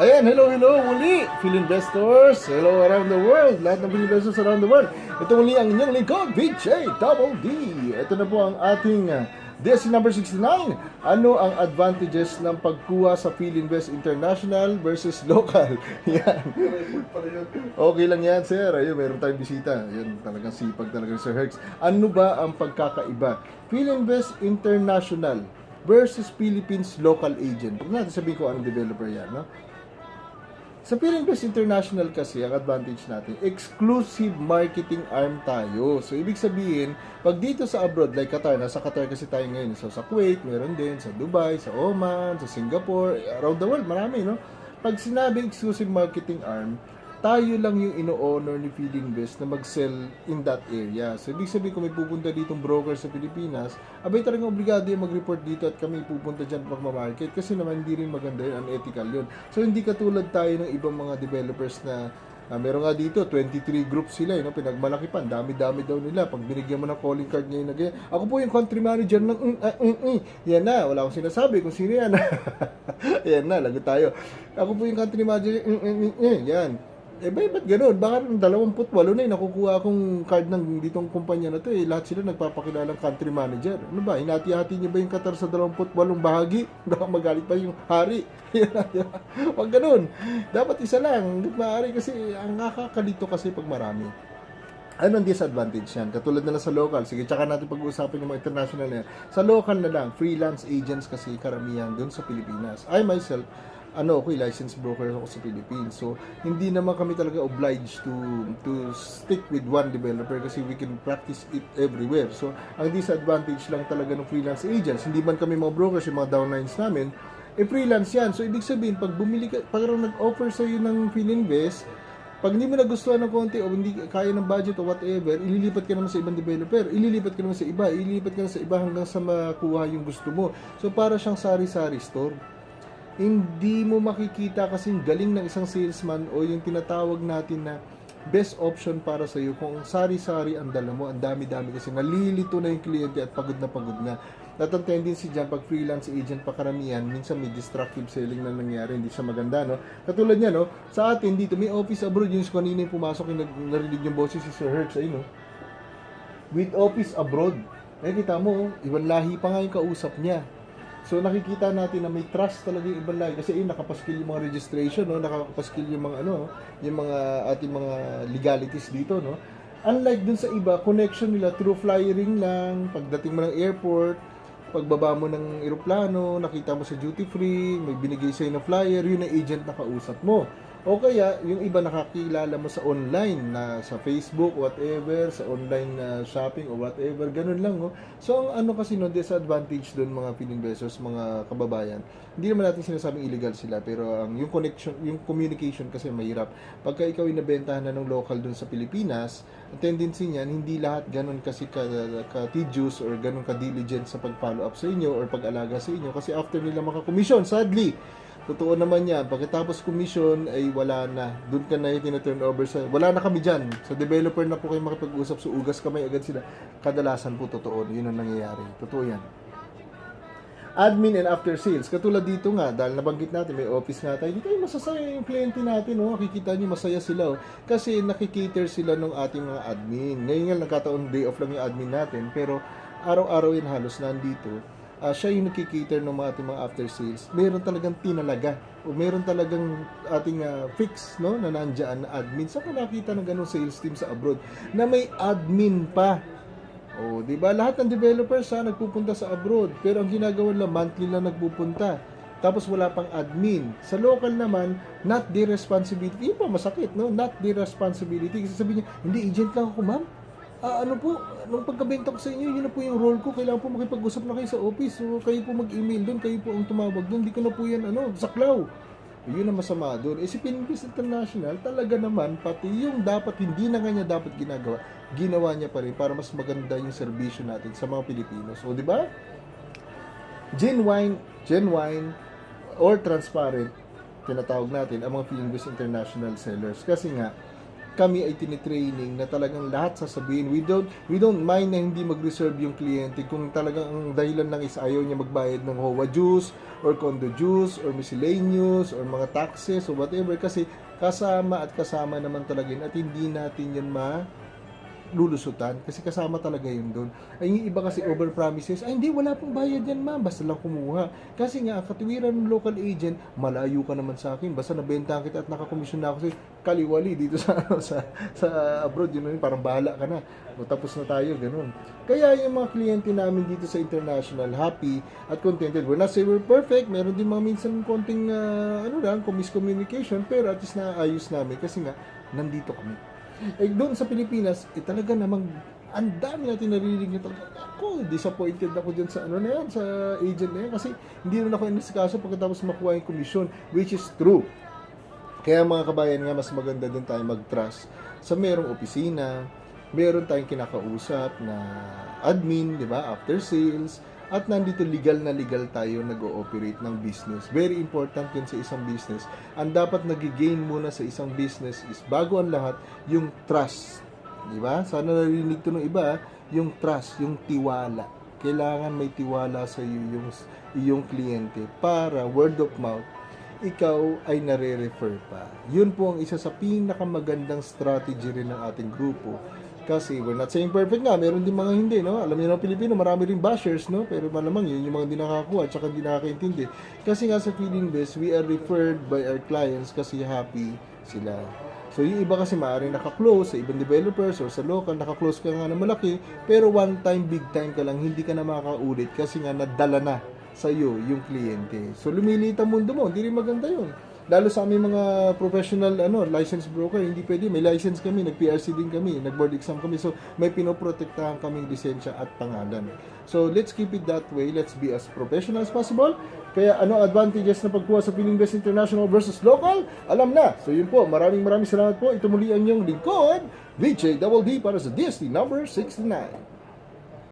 Ayan, hello, hello, muli, Phil Investors, hello around the world, lahat ng Phil Investors around the world. Ito muli ang inyong lingkod, VJ Double D. Ito na po ang ating uh, DSC number 69. Ano ang advantages ng pagkuha sa Phil Invest International versus local? Yan. Okay lang yan, sir. Ayun, meron tayong bisita. Yan, talagang sipag talaga ni Sir Herx. Ano ba ang pagkakaiba? Phil Invest International versus Philippines local agent. Huwag natin sabihin ko anong developer yan, no? Sa Philippines International kasi, ang advantage natin, exclusive marketing arm tayo. So, ibig sabihin, pag dito sa abroad, like Qatar, nasa Qatar kasi tayo ngayon. So, sa Kuwait, meron din. Sa Dubai, sa Oman, sa Singapore, around the world, marami, no? Pag sinabi exclusive marketing arm, tayo lang yung ino-honor ni Feedinvest na mag-sell in that area. So, ibig sabihin kung may pupunta ditong broker sa Pilipinas, abay talagang obligado yung mag-report dito at kami pupunta dyan pag market kasi naman hindi rin maganda yun, unethical yun. So, hindi katulad tayo ng ibang mga developers na Ah, meron nga dito, 23 groups sila, eh, no? pinagmalaki pa, dami-dami daw nila. Pag binigyan mo ng calling card ngayon na ako po yung country manager ng mm, ah, mm, mm. Yan na, wala akong sinasabi kung sino yan. yan na, lagot tayo. Ako po yung country manager, mm, mm, mm, mm. yan. Eh, ba, ba't ganun? Baka ng 28 na eh, nakukuha akong card ng ditong kumpanya na to eh. Lahat sila nagpapakilalang country manager. Ano ba, hinati-hati niyo ba yung Qatar sa 28 bahagi? Baka magalit pa yung hari. Huwag ganun. Dapat isa lang. Maaari kasi ang nakakalito kasi pag marami. Ano ang disadvantage yan? Katulad na lang sa local. Sige, tsaka natin pag-uusapan yung mga international na yan. Sa local na lang, freelance agents kasi karamihan dun sa Pilipinas. I myself, ano ako, licensed broker ako sa Philippines. So, hindi naman kami talaga obliged to to stick with one developer kasi we can practice it everywhere. So, ang disadvantage lang talaga ng freelance agents, hindi man kami mga brokers, yung mga downlines namin, eh freelance yan. So, ibig sabihin, pag bumili ka, pag nag-offer sa'yo ng Philinvest, pag hindi mo nagustuhan ng konti o hindi kaya ng budget o whatever, ililipat ka naman sa ibang developer, ililipat ka naman sa iba, ililipat ka naman sa iba hanggang sa makuha yung gusto mo. So, para siyang sari-sari store hindi mo makikita kasing galing ng isang salesman o yung tinatawag natin na best option para sa iyo kung sari-sari ang dala mo, ang dami-dami kasi nalilito na yung kliyente at pagod na pagod na. At ang tendency dyan, pag freelance agent pa karamihan, minsan may destructive selling na nangyari, hindi siya maganda, no? Katulad niya, no? Sa atin dito, may office abroad, yung kanina yung pumasok, yung narinig yung boses si Sir Hertz, ayun, no? With office abroad. Eh, kita mo, oh, ibang lahi pa nga yung kausap niya. So nakikita natin na may trust talaga yung ibang lahi kasi yun nakapaskil yung mga registration no, nakapaskil yung mga ano, yung mga ating mga legalities dito no. Unlike dun sa iba, connection nila through flyering lang, pagdating mo ng airport, pagbaba mo ng eroplano, nakita mo sa duty free, may binigay sa'yo na flyer, yun ang agent na kausap mo. O kaya, yung iba nakakilala mo sa online na sa Facebook, whatever, sa online na shopping o whatever, ganun lang. No? So, ang ano kasi no, disadvantage doon mga Pininvestors, mga kababayan, hindi naman natin sinasabing illegal sila, pero ang yung connection, yung communication kasi mahirap. Pagka ikaw ay nabentahan na ng local doon sa Pilipinas, ang tendency niyan, hindi lahat ganun kasi ka, ka tedious or ganun ka diligent sa pag-follow up sa inyo or pag-alaga sa inyo kasi after nila makakomisyon, sadly, Totoo naman yan. Pagkatapos commission ay wala na. Doon ka na yung tina-turn over sa... Wala na kami dyan. Sa developer na po kayo makipag-usap. So ugas kamay agad sila. Kadalasan po totoo. Yun ang nangyayari. Totoo yan. Admin and after sales. Katulad dito nga, dahil nabanggit natin, may office nga tayo. Dito ay masasaya yung kliyente natin. Oh. Kikita nyo, masaya sila. Oh. Kasi nakikater sila ng ating mga admin. Ngayon nga, nagkataon day off lang yung admin natin. Pero araw-araw yan halos nandito uh, siya yung nakikita ng mga ating mga after sales, meron talagang tinalaga o meron talagang ating uh, fix no na nandiyan na admin. Sa so, nakita ng ganung sales team sa abroad na may admin pa. O, di ba? Lahat ng developers ha, nagpupunta sa abroad. Pero ang ginagawa nila, monthly lang nagpupunta. Tapos wala pang admin. Sa local naman, not their responsibility. Pa masakit, no? Not their responsibility. Kasi sabi niya, hindi, agent lang ako, ma'am ah, ano po, nung pagkabenta ko sa inyo, yun na po yung role ko. Kailangan po makipag-usap na kayo sa office. So, kayo po mag-email doon, kayo po ang tumawag doon. Hindi ko na po yan, ano, saklaw. Yun ang masama doon. Eh, si Pinbis International, talaga naman, pati yung dapat, hindi na nga niya dapat ginagawa, ginawa niya pa rin para mas maganda yung serbisyo natin sa mga Pilipino. So, di ba? Genuine, genuine, or transparent, tinatawag natin ang mga Pinbis International sellers. Kasi nga, kami ay tinitraining na talagang lahat sasabihin. We don't, we don't mind na hindi mag-reserve yung kliyente kung talagang ang dahilan lang is ayaw niya magbayad ng HOA dues or condo dues or miscellaneous or mga taxes or whatever kasi kasama at kasama naman talaga yun at hindi natin yan ma lulusutan kasi kasama talaga yun doon. Ay yung iba kasi over promises, ay hindi wala pong bayad yan ma'am, basta lang kumuha. Kasi nga ang katiwiran ng local agent, malayo ka naman sa akin, basta nabentahan kita at nakakomisyon na ako sa kaliwali dito sa ano, sa sa abroad yun parang bahala ka na. O, tapos na tayo ganun. Kaya yung mga kliyente namin dito sa international happy at contented. We're not say we're perfect, meron din mga minsan konting ah, ano lang, miscommunication, pero at least naayos namin kasi nga nandito kami. Eh, doon sa Pilipinas, eh, talaga namang ang dami natin narinig na talaga. Ako, disappointed ako dyan sa ano na yan, sa agent na yan. Kasi hindi naman ako inisikaso pagkatapos makuha yung commission, which is true. Kaya mga kabayan nga, mas maganda din tayo mag-trust sa merong opisina, meron tayong kinakausap na admin, di ba, after sales, at nandito legal na legal tayo nag-ooperate ng business. Very important yun sa isang business. Ang dapat nagigain muna sa isang business is bago ang lahat, yung trust. Di ba? Sana narinig to ng iba, yung trust, yung tiwala. Kailangan may tiwala sa iyo yung iyong kliyente para word of mouth ikaw ay nare-refer pa. Yun po ang isa sa pinakamagandang strategy rin ng ating grupo. Kasi we're not saying perfect nga, meron din mga hindi, no? Alam niyo ng Pilipino, marami rin bashers, no? Pero malamang yun, yung mga hindi nakakakuha at saka hindi nakakaintindi. Kasi nga sa Feeling Best, we are referred by our clients kasi happy sila. So yung iba kasi maaaring naka-close sa ibang developers or sa local, naka-close ka nga na malaki, pero one time, big time ka lang, hindi ka na makakaulit kasi nga nadala na sa iyo yung kliyente. So lumiliit ang mundo mo, hindi rin maganda yun. Lalo sa aming mga professional ano, license broker, hindi pwede. May license kami, nag-PRC din kami, nag-board exam kami. So may pinoprotektahan kaming lisensya at pangalan. So let's keep it that way. Let's be as professional as possible. Kaya ano advantages na pagkuha sa Feeling Best International versus local? Alam na. So yun po, maraming maraming salamat po. Ito muli ang inyong lingkod, VJ Double D para sa DST number 69.